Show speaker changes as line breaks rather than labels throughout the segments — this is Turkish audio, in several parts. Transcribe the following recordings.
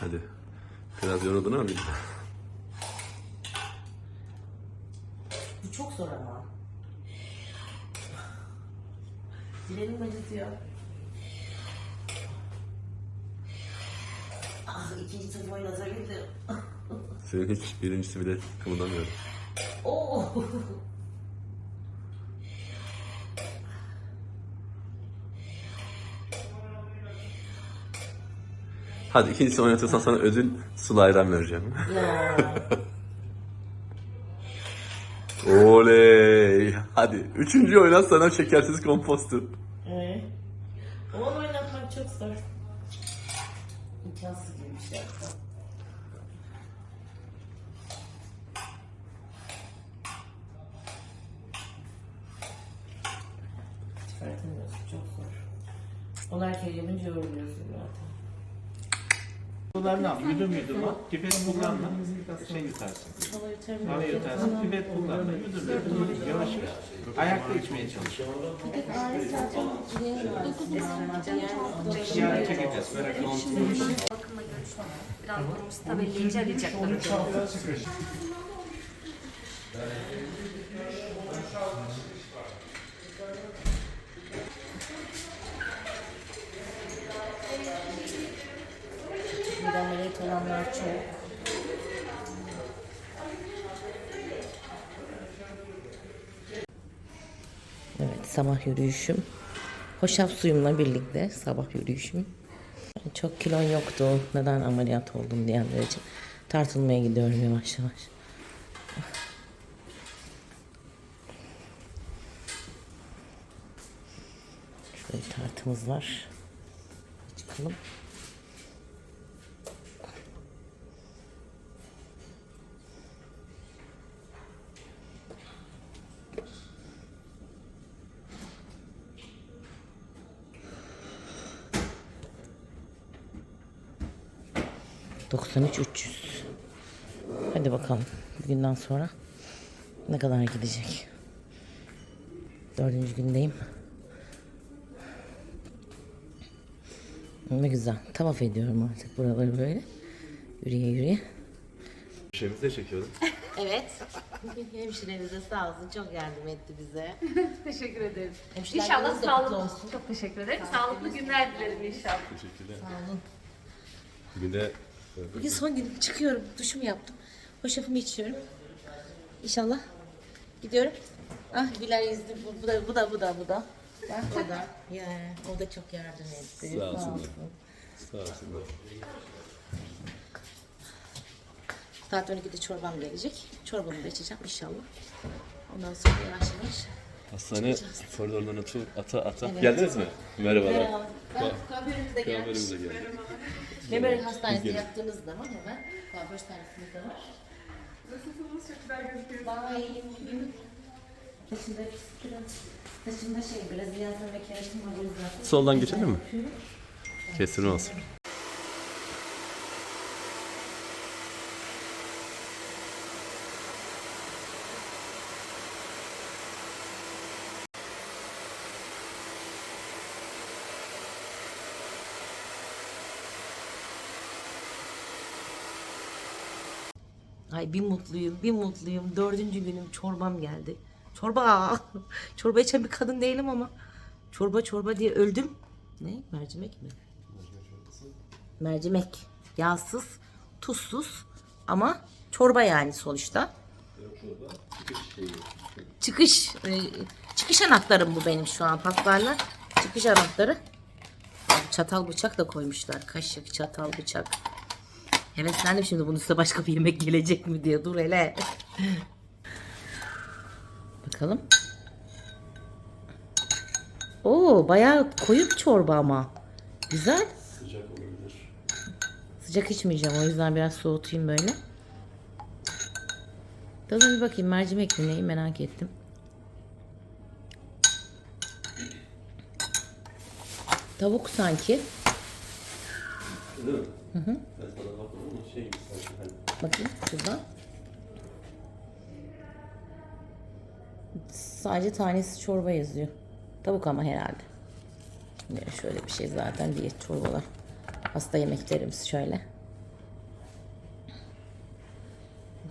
Hadi. Biraz yoruldun ama biz.
Bu çok zor ama. Dilenim acıtıyor. Ah ikinci sınıf oynatabildim.
Senin hiç birincisi bile kımıldamıyor.
Oo.
Hadi ikincisini oynatırsan sana ödül sulu ayran vereceğim.
ya.
Oley. Hadi. Üçüncü oynat sana şekersiz kompostu.
Evet. Onu oynatmak çok zor. İmkansız gibi bir şey yaptım. Çıkartamıyorsun çok zor. Erkek yapınca yoruluyorsun zaten.
Sularını al, yudum yudum al. Pipet kullanma. Şey yutarsın. Hava yutarsın. Pipet kullanma. Yudum yudum. Yavaş yavaş. Ayakta içmeye çalış. Yarın çekeceğiz. Merak etme.
bakımla görüşme. Biraz durumu stabilleyince arayacaklar hocam.
Bir ameliyat olanlar çok. Evet sabah yürüyüşüm. Hoşaf suyumla birlikte sabah yürüyüşüm. Çok kilon yoktu. Neden ameliyat oldum diyenler için. Tartılmaya gidiyorum yavaş yavaş. Şöyle tartımız var. Çıkalım. ...93 300. Hadi bakalım. Bugünden sonra... ...ne kadar gidecek. Dördüncü gündeyim. Ne güzel. Tavaf ediyorum artık buraları böyle. Yürüye yürüye.
Şeyimizi de çekiyorum.
Evet. Hemşiremize sağ olsun çok yardım etti bize.
Teşekkür ederim.
Hemşireler
İnşallah
gününüz de kutlu
sağlıklı
olsun.
Çok teşekkür ederim. Sağlıklı günler dilerim inşallah.
Teşekkürler.
Sağ olun.
Bir de
Bugün son gün çıkıyorum. Duşumu yaptım. Hoşafımı içiyorum. İnşallah. Gidiyorum. Ah güler yüzlü bu, bu da bu da bu da bu da. Bak o da. Ya, o da çok yardım etti.
Sağ olsunlar. sağ olsunlar.
Saat 12'de çorbam gelecek. Çorbamı da içeceğim inşallah. Ondan sonra yavaş yavaş.
Hastane koridorlarına ata ata. Geldiniz mi? Merhabalar.
Merhaba. Ben kuaförümüze gelmiş.
Kuaförümüze geldik.
Memur Hastanesi'ne
Gelin.
yattığınız zaman hemen kuaför servisimiz de var. Nasılsınız? Çok güzel gözüküyorsunuz. Daha iyiyim. fıskırım. Saçımda şey Brezilya ve keratin var.
Soldan geçelim mi? Kestirme olsun.
Ay bir mutluyum, bir mutluyum. Dördüncü günüm çorbam geldi. Çorba! Çorba içen bir kadın değilim ama. Çorba çorba diye öldüm. Ne? Mercimek mi? Mercimek. Yağsız, tuzsuz ama çorba yani sonuçta. Çıkış, e, çıkış anahtarım bu benim şu an pastane. Çıkış anahtarı. Çatal bıçak da koymuşlar. Kaşık, çatal, bıçak. Heveslendim şimdi bunun üstüne başka bir yemek gelecek mi diye. Dur hele. Bakalım. Oo bayağı koyu bir çorba ama. Güzel.
Sıcak olabilir.
Sıcak içmeyeceğim o yüzden biraz soğutayım böyle. Tadına bir bakayım mercimek mi neyi merak ettim. Tavuk sanki.
Değil mi? Hı hı. Ben sana baktım ama şey gibi sanki hani
Bakayım şuradan. Sadece tanesi çorba yazıyor. Tavuk ama herhalde. Ya şöyle bir şey zaten diyet çorbalar. Hasta yemeklerimiz şöyle.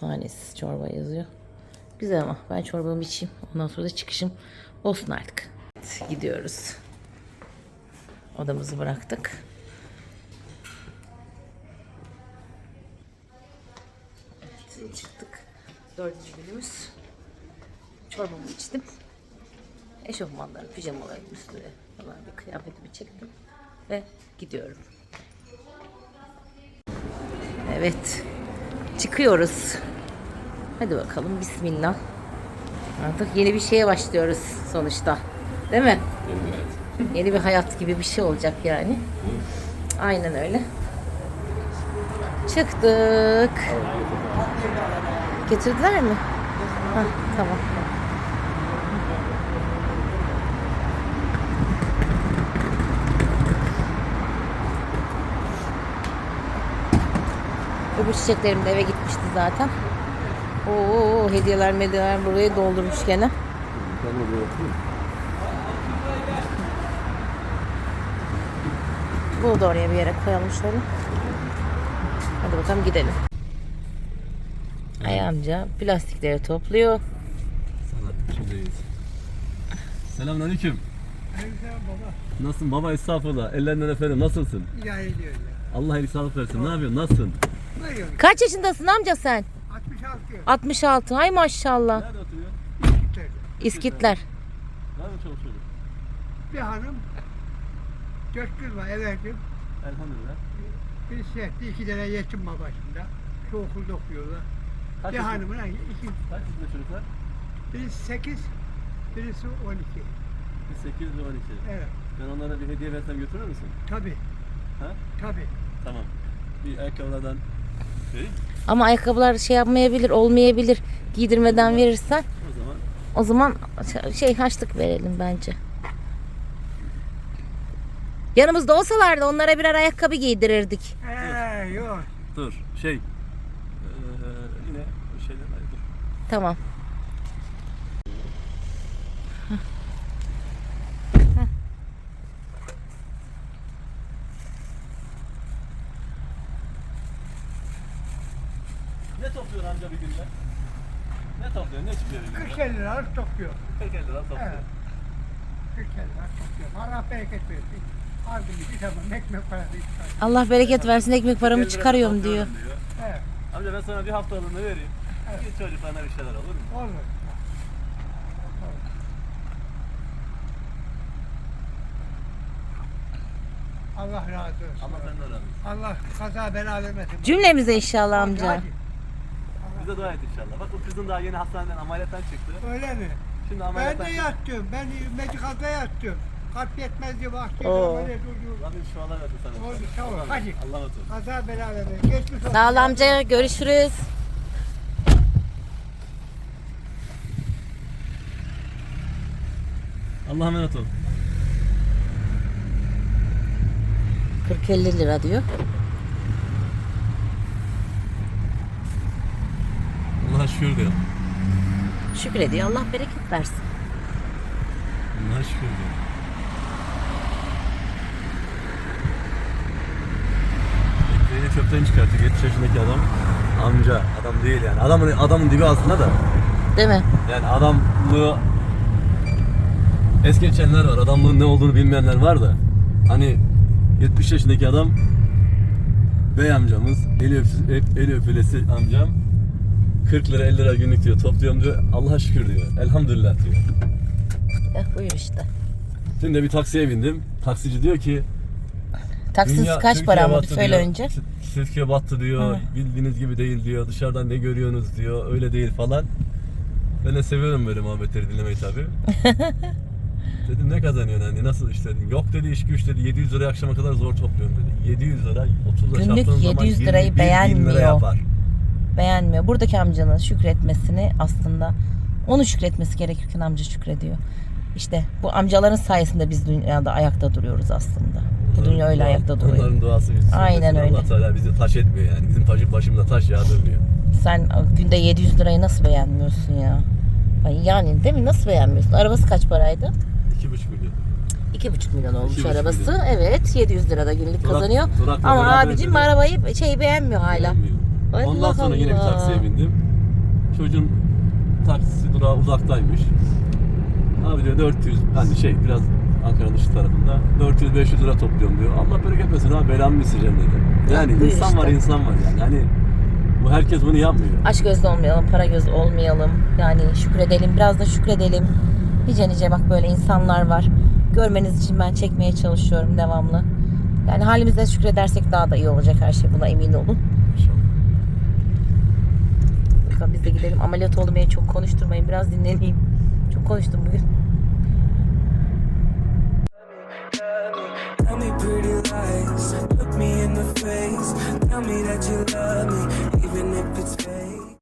Tanesi çorba yazıyor. Güzel ama ben çorbamı içeyim. Ondan sonra da çıkışım olsun artık. Gidiyoruz. Odamızı bıraktık. Evet, çıktık. Dördüncü günümüz. Çorbamı içtim. Eşofmanlarım, pijamalarım üstüne falan bir kıyafetimi çektim. Ve gidiyorum. Evet. Çıkıyoruz. Hadi bakalım bismillah. Artık yeni bir şeye başlıyoruz sonuçta. Değil mi? Yeni bir hayat gibi bir şey olacak yani. Aynen öyle. Çıktık. Getirdiler mi? Hah, tamam. Öbür çiçeklerim de eve gitmişti zaten. Oo hediyeler medyeler burayı doldurmuş gene. Bunu da oraya bir yere koyalım şöyle. Hadi bakalım gidelim. Amca plastikleri topluyor.
Selamünaleyküm. Nasılsın baba estağfurullah. Ellerinden öperim. Nasılsın?
İdare ediyor ya.
Allah iyilik sağlık versin. Ne yapıyorsun? Nasılsın?
Buyurun.
Kaç yaşındasın amca sen?
66
66. Ay maşallah.
Nerede oturuyor?
İskitler.
İskitler.
Çoluk çocuk?
Bir hanım, dört kız var everdim.
Elhamdülillah.
Bir şey, iki tane yetim var başında. Şu okulda okuyorlar.
Kaç
bir
yaşında-
hanımın iki,
Kaç yaşında çocuklar?
birisi sekiz, birisi on iki.
Bir 8 ve 12.
Evet,
Ben onlara bir hediye versem götürür müsün?
tabi,
Ha?
tabi.
Tamam. Bir ayakkabılardan şey.
Ama ayakkabılar şey yapmayabilir, olmayabilir. Giydirmeden verirsen
O zaman
o zaman şey haçlık verelim bence. Yanımızda olsalardı onlara birer ayakkabı giydirirdik.
Eee yok.
dur. Şey. Eee yine bir şeyler var. Dur.
Tamam.
Ne topluyor amca bir günde? Ne topluyor? Ne çıkıyor bir günde?
40 50 liralık topluyor.
40 50 lira topluyor.
Evet. 40 50 liralık topluyor. Allah bereket versin. Aldım bir tamam ekmek parası.
Allah bereket versin ekmek
50
paramı
lira
çıkarıyorum diyor.
topluyorum
Evet,
Amca ben sana bir haftalığını vereyim. Git çocuklarına bir şeyler olur mu?
olur. Allah razı olsun.
Allah senden razı olsun.
Allah kaza bela vermesin.
Cümlemize inşallah amca.
hadi.
Bize dua et inşallah. Bak bu kızın daha yeni hastaneden ameliyattan çıktı.
Öyle mi?
Şimdi
Ben
ameliyattan
de yattım. Ben medikalda yattım. Kalp yetmez diye baktım.
Oo.
Öyle durdu.
Rabbim şifalar versin sana.
Oldu, ol. Hadi.
Allah'a emanet ol.
Kaza bela vermesin. Geçmiş olsun.
Sağ ol amca görüşürüz.
Allah'a emanet ol.
40-50 lira diyor.
Allah'a şükür diyor.
Şükrediyor Allah bereket versin.
Allah'a şükür diyor. Ekmeğini çöpten çıkartıyor 70 yaşındaki adam. Amca adam değil yani. Adamın adamın dibi aslında da.
Değil mi?
Yani adamlığı es geçenler var. Adamlığın ne olduğunu bilmeyenler var da. Hani 70 yaşındaki adam bey amcamız, eli, öp, eli öpülesi amcam 40 lira 50 lira günlük diyor topluyorum diyor. Allah'a şükür diyor. Elhamdülillah diyor.
Eh, buyur işte.
Dün de bir taksiye bindim. Taksici diyor ki dünya-
kaç
Türkiye
para ama
battı
söyle
diyor.
önce.
Türkiye battı diyor. Bildiğiniz gibi değil diyor. Dışarıdan ne görüyorsunuz diyor. Öyle değil falan. Ben de seviyorum böyle muhabbetleri dinlemeyi tabii. Dedim ne kazanıyorsun hani nasıl işte dedim. Yok dedi iş güç dedi 700 liraya akşama kadar zor topluyorum dedi. 700 lira 30 lira
Günlük
çarptığın zaman
700 lirayı
21 bin
beğenmiyor.
lira yapar.
Beğenmiyor. Buradaki amcanın şükretmesini aslında onu şükretmesi gerekirken amca şükrediyor. İşte bu amcaların sayesinde biz dünyada ayakta duruyoruz aslında. Bu dünya öyle
Dua-
ayakta duruyor.
Onların duası bizim.
Aynen öyle.
Allah Teala bizi taş etmiyor yani. Bizim taşı başımıza taş yağdırmıyor.
Sen günde 700 lirayı nasıl beğenmiyorsun ya? Ay Yani değil mi? Nasıl beğenmiyorsun? Arabası kaç paraydı?
2,5 milyon.
2,5 milyon olmuş
2,5
arabası.
milyon.
Evet 700 lira da günlük
Durak-
kazanıyor.
durakla
Ama
beraber
abicim
ödedi.
arabayı şey beğenmiyor hala.
Beğenmiyor.
Allah
Ondan sonra yine bir
Allah.
taksiye bindim. Çocuğun taksisi durağı uzaktaymış. Abi diyor 400 hani şey biraz Ankara'nın dış tarafında 400-500 lira topluyorum diyor. Allah bereket versin abi belamı isteyeceğim dedi. Yani
buyur
insan
işte.
var insan var yani. Hani bu herkes bunu yapmıyor.
Aç gözlü olmayalım, para gözlü olmayalım. Yani şükredelim, biraz da şükredelim. Nice nice bak böyle insanlar var. Görmeniz için ben çekmeye çalışıyorum devamlı. Yani halimize şükredersek daha da iyi olacak her şey. Buna emin olun. Bakalım biz de gidelim. Ameliyat oldum beni çok konuşturmayın. Biraz dinleneyim. Çok konuştum bugün.
Tell me that you